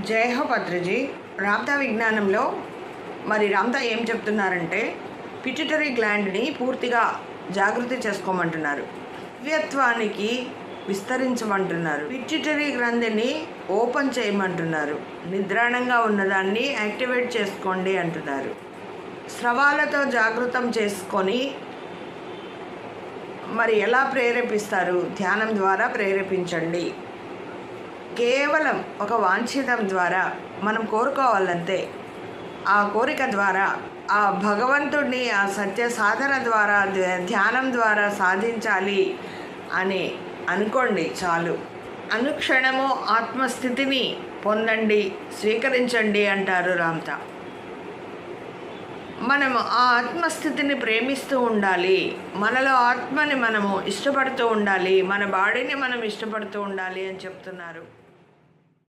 జయ హో భద్రజీ రామ్తా విజ్ఞానంలో మరి రామ్తా ఏం చెప్తున్నారంటే పిట్యూటరీ గ్లాండ్ని పూర్తిగా జాగృతి చేసుకోమంటున్నారు. దివ్యత్వానికి విస్తరించమంటున్నారు. పిట్యూటరీ గ్రంథిని ఓపెన్ చేయమంటున్నారు. నిద్రాణంగా ఉన్నదాన్ని యాక్టివేట్ చేసుకోండి అంటున్నారు. స్రవాలతో జాగృతం చేసుకొని మరి ఎలా ప్రేరేపిస్తారు? ధ్యానం ద్వారా ప్రేరేపించండి. కేవలం ఒక వాంఛితం ద్వారా మనం కోరుకోవాలంతే. ఆ కోరిక ద్వారా ఆ భగవంతుడిని ఆ సత్య సాధన ద్వారా ధ్యానం ద్వారా సాధించాలి అని అనుకోండి చాలు. అనుక్షణము ఆత్మస్థితిని పొందండి స్వీకరించండి అంటారు రామ్తా. మనము ఆ ఆత్మస్థితిని ప్రేమిస్తూ ఉండాలి. మనలో ఆత్మని మనము ఇష్టపడుతూ ఉండాలి. మన బాడీని మనం ఇష్టపడుతూ ఉండాలి అని చెప్తున్నారు.